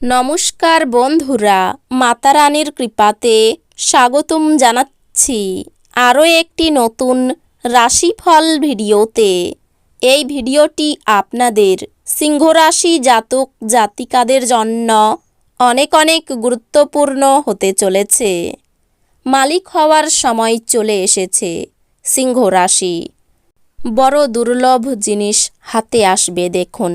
নমস্কার বন্ধুরা মাতা রানীর কৃপাতে স্বাগতম জানাচ্ছি আরও একটি নতুন রাশিফল ভিডিওতে। এই ভিডিওটি আপনাদের সিংহ রাশি জাতক জাতিকাদের জন্য অনেক অনেক গুরুত্বপূর্ণ হতে চলেছে। মালিক হওয়ার সময় চলে এসেছে সিংহ রাশি বড় দুর্লভ জিনিস হাতে আসবে দেখুন।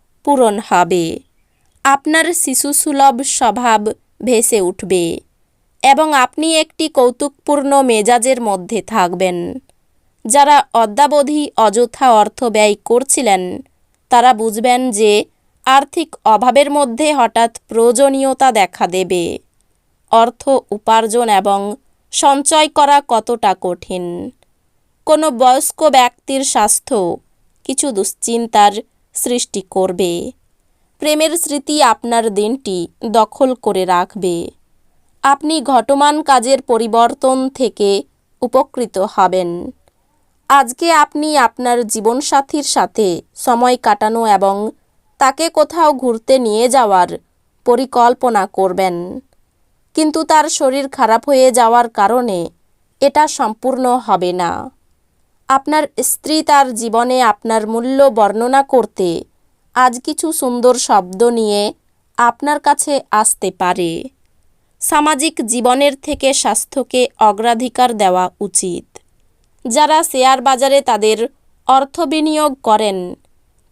পূরণ হবে। আপনার শিশুসুলভ স্বভাব ভেসে উঠবে এবং আপনি একটি কৌতুকপূর্ণ মেজাজের মধ্যে থাকবেন। যারা অদ্যাবধি অযথা অর্থ ব্যয় করছিলেন, তারা বুঝবেন যে আর্থিক অভাবের মধ্যে হঠাৎ প্রয়োজনীয়তা দেখা দেবে। অর্থ উপার্জন এবং সঞ্চয় করা কতটা কঠিন? কোনো বয়স্ক ব্যক্তির স্বাস্থ্য, কিছু দুশ্চিন্তার সৃষ্টি করবে। প্রেমের স্মৃতি আপনার দিনটি দখল করে রাখবে। আপনি ঘটমান কাজের পরিবর্তন থেকে উপকৃত হবেন। আজকে আপনি আপনার জীবনসাথীর সাথে সময় কাটানো এবং তাকে কোথাও ঘুরতে নিয়ে যাওয়ার পরিকল্পনা করবেন। কিন্তু তার শরীর খারাপ হয়ে যাওয়ার কারণে এটা সম্পূর্ণ হবে না। আপনার স্ত্রী তার জীবনে আপনার মূল্য বর্ণনা করতে আজ কিছু সুন্দর শব্দ নিয়ে আপনার কাছে আসতে পারে। সামাজিক জীবনের থেকে স্বাস্থ্যকে অগ্রাধিকার দেওয়া উচিত। যারা শেয়ার বাজারে তাদের অর্থ বিনিয়োগ করেন,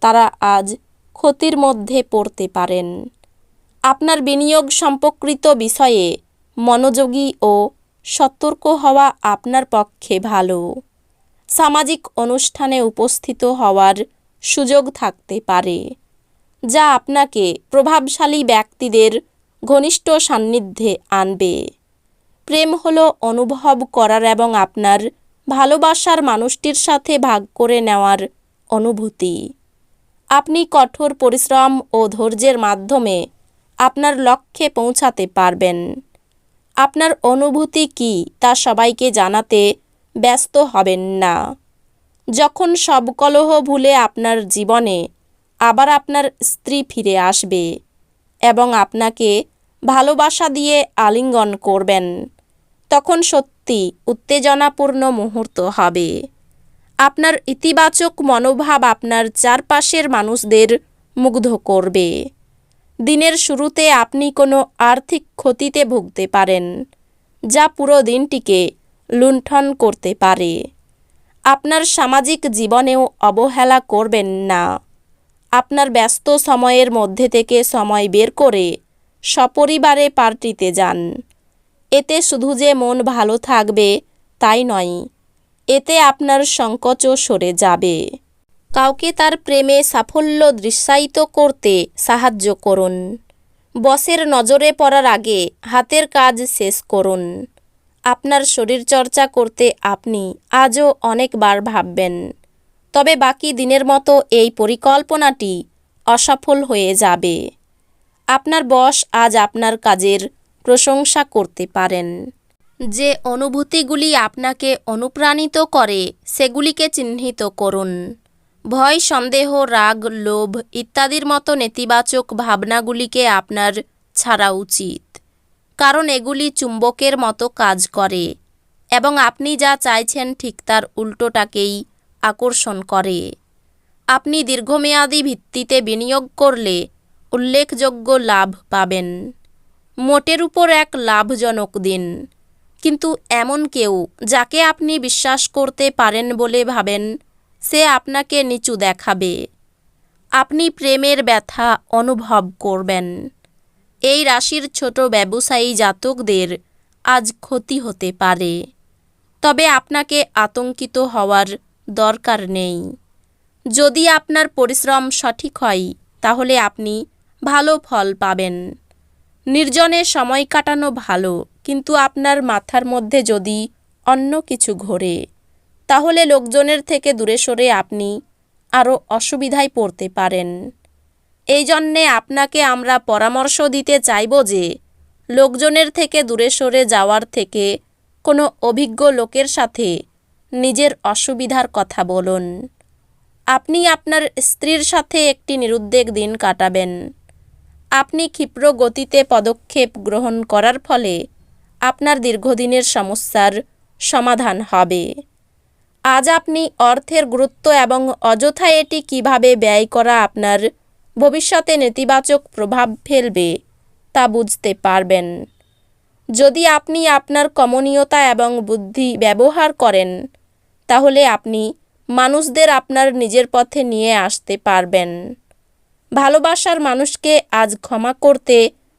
তারা আজ ক্ষতির মধ্যে পড়তে পারেন। আপনার বিনিয়োগ সম্পর্কিত বিষয়ে মনোযোগী ও সতর্ক হওয়া আপনার পক্ষে ভালো। সামাজিক অনুষ্ঠানে উপস্থিত হওয়ার সুযোগ থাকতে পারে, যা আপনাকে প্রভাবশালী ব্যক্তিদের ঘনিষ্ঠ সান্নিধ্যে আনবে। প্রেম হলো অনুভব করার এবং আপনার ভালোবাসার মানুষটির সাথে ভাগ করে নেওয়ার অনুভূতি। আপনি কঠোর পরিশ্রম ও ধৈর্যের মাধ্যমে আপনার লক্ষ্যে পৌঁছাতে পারবেন। আপনার অনুভূতি কি তা সবাইকে জানাতে ব্যস্ত হবেন না। যখন সব কলহ ভুলে আপনার জীবনে আবার আপনার স্ত্রী ফিরে আসবে এবং আপনাকে ভালোবাসা দিয়ে আলিঙ্গন করবেন, তখন সত্যি উত্তেজনাপূর্ণ মুহূর্ত হবে। আপনার ইতিবাচক মনোভাব আপনার চারপাশের মানুষদের মুগ্ধ করবে। দিনের শুরুতে আপনি কোনো আর্থিক ক্ষতিতে ভুগতে পারেন, যা পুরো দিনটিকে লুণ্ঠন করতে পারে। আপনার সামাজিক জীবনেও অবহেলা করবেন না। আপনার ব্যস্ত সময়ের মধ্যে থেকে সময় বের করে সপরিবারে পার্টিতে যান। এতে শুধু যে মন ভালো থাকবে তাই নয়, এতে আপনার সংকোচও সরে যাবে। কাউকে তার প্রেমে সাফল্য দৃশ্যায়িত করতে সাহায্য করুন। বসের নজরে পড়ার আগে হাতের কাজ শেষ করুন। আপনার শরীরচর্চা করতে আপনি আজও অনেকবার ভাববেন। তবে বাকি দিনের মতো এই পরিকল্পনাটি অসফল হয়ে যাবে। আপনার বস আজ আপনার কাজের প্রশংসা করতে পারেন। যে অনুভূতিগুলি আপনাকে অনুপ্রাণিত করে, সেগুলিকে চিহ্নিত করুন। ভয়, সন্দেহ, রাগ, লোভ ইত্যাদির মতো নেতিবাচক ভাবনাগুলিকে আপনার ছাড়া উচিত। কারণ এগুলি চুম্বকের মতো কাজ করে, এবং আপনি যা চাইছেন ঠিক তার উল্টোটাকেই আকর্ষণ করে। আপনি দীর্ঘমেয়াদী ভিত্তিতে বিনিয়োগ করলে উল্লেখযোগ্য লাভ পাবেন। মোটের উপর এক লাভজনক দিন। কিন্তু এমন কেউ যাকে আপনি বিশ্বাস করতে পারেন বলে ভাবেন, সে আপনাকে নিচু দেখাবে। আপনি প্রেমের ব্যথা অনুভব করবেন। এই রাশির ছোট ব্যবসায়ী জাতকদের আজ ক্ষতি হতে পারে। তবে আপনাকে আতঙ্কিত হওয়ার দরকার নেই। যদি আপনার পরিশ্রম সঠিক হয়, তাহলে আপনি ভালো ফল পাবেন। নির্জনে সময় কাটানো ভালো, কিন্তু আপনার মাথার মধ্যে যদি অন্য কিছু ঘোরে, তাহলে লোকজনের থেকে দূরে সরে আপনি আরও অসুবিধায় পড়তে পারেন। এই জন্যে আপনাকে আমরা পরামর্শ দিতে চাইব যে, লোকজনের থেকে দূরে সরে যাওয়ার থেকে কোনো অভিজ্ঞ লোকের সাথে নিজের অসুবিধার কথা বলুন। আপনি আপনার স্ত্রীর সাথে একটি নিরুদ্বেগ দিন কাটাবেন। আপনি ক্ষিপ্র গতিতে পদক্ষেপ গ্রহণ করার ফলে আপনার দীর্ঘদিনের সমস্যার সমাধান হবে। আজ আপনি অর্থের গুরুত্ব এবং অযথা এটি কীভাবে ব্যয় করা আপনার ভবিষ্যতে নেতিবাচক প্রভাব ফেলবে, তা বুঝতে পারবেন। যদি আপনি আপনার কমনীয়তা এবং বুদ্ধি ব্যবহার করেন, তাহলে আপনি মানুষদের আপনার নিজের পথে নিয়ে আসতে পারবেন। ভালোবাসার মানুষকে আজ ক্ষমা করতে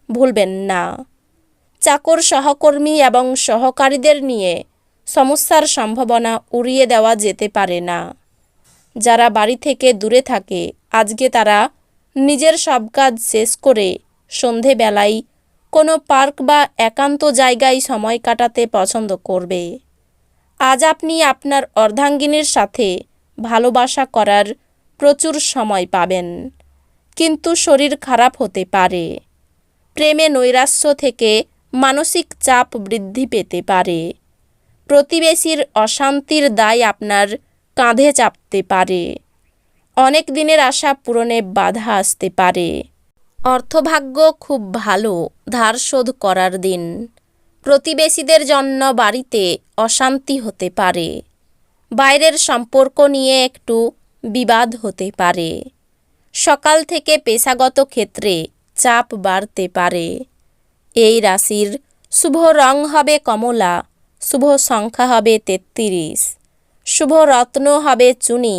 ভুলবেন না। চাকর, সহকর্মী এবং সহকারীদের নিয়ে সমস্যার সম্ভাবনা উড়িয়ে দেওয়া যেতে পারে না। যারা বাড়ি থেকে দূরে থাকে, আজকে তারা নিজের সব কাজ শেষ করে সন্ধেবেলায় কোনো পার্ক বা একান্ত জায়গায় সময় কাটাতে পছন্দ করবে। আজ আপনি আপনার অর্ধাঙ্গিনীর সাথে ভালোবাসা করার প্রচুর সময় পাবেন। কিন্তু শরীর খারাপ হতে পারে। প্রেমে নৈরাশ্য থেকে মানসিক চাপ বৃদ্ধি পেতে পারে। প্রতিবেশীর অশান্তির দায় আপনার কাঁধে চাপতে পারে। অনেক দিনের আশা পূরণে বাধা আসতে পারে। অর্থভাগ্য খুব ভালো, ধার শোধ করার দিন। প্রতিবেশীদের জন্য বাড়িতে অশান্তি হতে পারে। বাইরের সম্পর্ক নিয়ে একটু বিবাদ হতে পারে। সকাল থেকে পেশাগত ক্ষেত্রে চাপ বাড়তে পারে। এই রাশির শুভ রং হবে কমলা, শুভ সংখ্যা হবে তেত্রিশ, শুভ রত্ন হবে চুনি